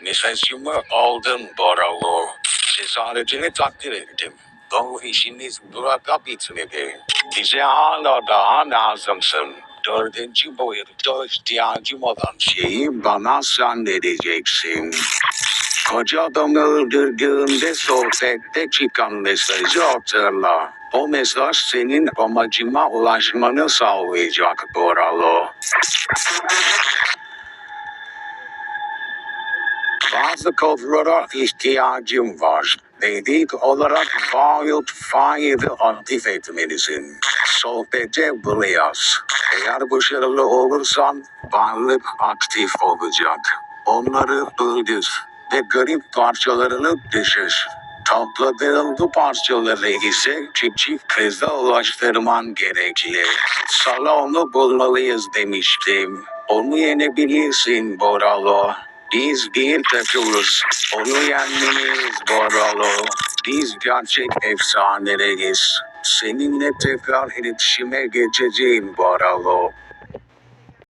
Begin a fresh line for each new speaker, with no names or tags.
Mesajımı aldın Boralo. Cesaretini takdir ettim. Ama işiniz burada bitmedi. Bize hala daha lazımsın. Dördüncü boyutta ihtiyacım olan şeyi bana sen vereceksin. Koca adamı öldürdüğünde sohbette çıkan mesajı hatırla. O mesaj senin amacıma ulaşmanı sağlayacak Boralo. Bazı kodlara ihtiyacım var. Dedik olarak Wild Fire'ı aktif etmelisin. Sohbete burayaz. Eğer başarılı olursan varlık aktif olacak. Onları öldür ve garip parçalarını düşür. Topladığın bu parçaları ise küçük kıza ulaştırman gerekli. Sana onu bulmalıyız demiştim. Onu yenebilirsin Boralo. Biz bir takımız. Onu yenmeliyiz Boralo. Biz gerçek efsaneleriz. Seninle tekrar iletişime geçeceğim Boralo.